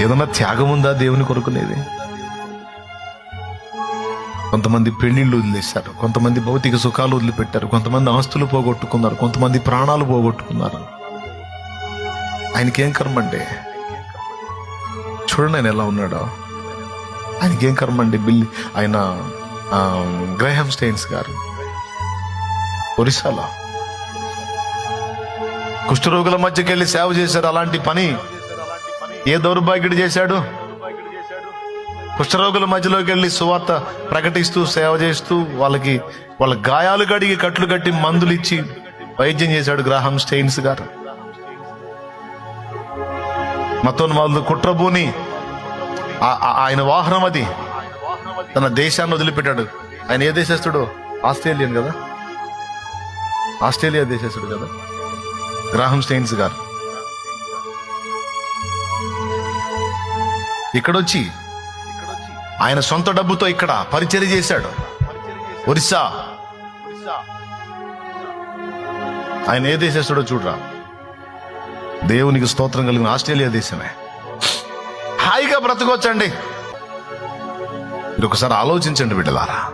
ఏదన్నా త్యాగం ఉందా దేవుని కొరకునేది కొంతమంది పెళ్ళిళ్ళు వదిలేశారు కొంతమంది భౌతిక సుఖాలు వదిలిపెట్టారు కొంతమంది ఆస్తులు పోగొట్టుకున్నారు కొంతమంది ప్రాణాలు పోగొట్టుకున్నారు. ఆయనకేం కర్మ అండి చూడండి ఆయన ఎలా ఉన్నాడో. ఆయనకేం కర్మ అండి బిల్లి ఆయన గ్రహం స్టేన్స్ స్టెయిన్స్ గారు. ఒరిస్సాలో. కుష్ఠరోగుల మధ్యకెళ్ళి సేవ చేశారు అలాంటి పని ఏ దౌర్భాగ్యుడు చేశాడు? కుష్ఠరోగుల మధ్యలోకి వెళ్ళి సువార్త ప్రకటిస్తూ సేవ చేస్తూ వాళ్ళకి వాళ్ళ గాయాలు కడిగి కట్లు కట్టి మందులు ఇచ్చి వైద్యం చేశాడు గ్రాహం స్టెయిన్స్ గారు. మతోన్మాదులు వాళ్ళు ఆ- ఆయన వాహనం అది. తన దేశాన్ని వదిలిపెట్టాడు. ఆయన ఏ దేశస్తుడు ఆస్ట్రేలియన్ కదా? ఆస్ట్రేలియా దేశస్తుడు కదా? గ్రాహం స్టెయిన్స్ గారు. ఇక్కడొచ్చి. ఆయన సొంత డబ్బుతో ఇక్కడ పరిచయం చేశాడు. ఒరిస్సా. ఆయన ఏ దేశస్తుడో చూడరా. దేవునికి స్తోత్రం కలిగిన ఆస్ట్రేలియా దేశమే. హాయిగా బ్రతకొచ్చండి. మీరు ఒకసారి ఆలోచించండి బిడ్డలారా.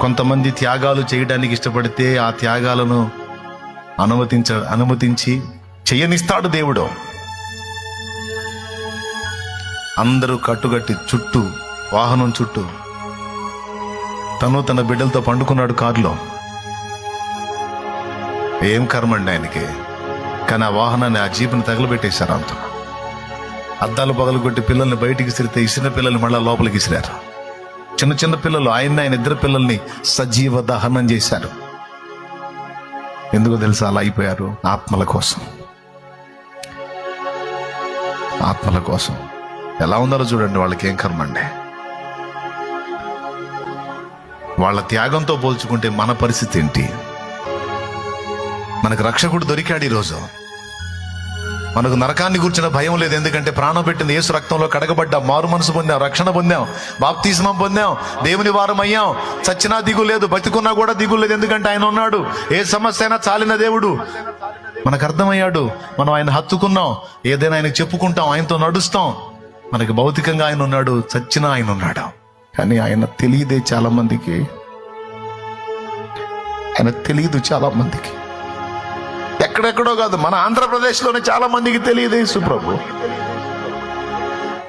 కొంతమంది త్యాగాలు చేయడానికి ఇష్టపడితే ఆ త్యాగాలను అనుమతించ అనుమతించి చేయనిస్తాడు దేవుడు. అందరూ కట్టుగట్టి చుట్టూ వాహనం చుట్టూ. తను తన బిడ్డలతో పండుకున్నాడు కారులో. ఏం కర్మండి ఆయనకి? కానీ ఆ వాహనాన్ని ఆ జీపుని తగలబెట్టేశారు అంత అద్దాలు పగలగొట్టి పిల్లల్ని బయటికి ఇసిరితే ఇసిన పిల్లల్ని మళ్ళా లోపలికి ఇసిరారు చిన్న చిన్న పిల్లలు ఆయన ఆయన ఇద్దరు పిల్లల్ని సజీవ దహనం చేశారు. ఎందుకో తెలుసా అలా అయిపోయారు ఆత్మల కోసం. ఆత్మల కోసం. ఎలా ఉన్నారో చూడండి వాళ్ళకి ఏం కర్మండి వాళ్ళ త్యాగంతో పోల్చుకుంటే మన పరిస్థితి ఏంటి? మనకు రక్షకుడు దొరికాడు ఈరోజు. మనకు నరకాన్ని కూర్చున్న భయం లేదు ఎందుకంటే ప్రాణం పెట్టింది ఏసు రక్తంలో కడగబడ్డా. మారు మనసు పొందాం రక్షణ పొందాం బాప్తిస్మం పొందాం దేవుని వారం అయ్యాం చచ్చినా దిగు లేదు బతికున్నా కూడా దిగు లేదు ఎందుకంటే ఆయన ఉన్నాడు. ఏ సమస్య అయినా చాలిన దేవుడు. మనకు అర్థమయ్యాడు మనం ఆయన హత్తుకున్నాం ఏదైనా ఆయనకు చెప్పుకుంటాం ఆయనతో నడుస్తాం. మనకి భౌతికంగా ఆయన ఉన్నాడు చచ్చిన ఆయన ఉన్నాడు? కానీ ఆయన తెలియదే చాలా మందికి. ఆయన తెలియదు చాలా మందికి. ఎక్కడెక్కడో కాదు మన ఆంధ్రప్రదేశ్లోనే చాలా మందికి తెలియదు సుప్రభు ప్రభు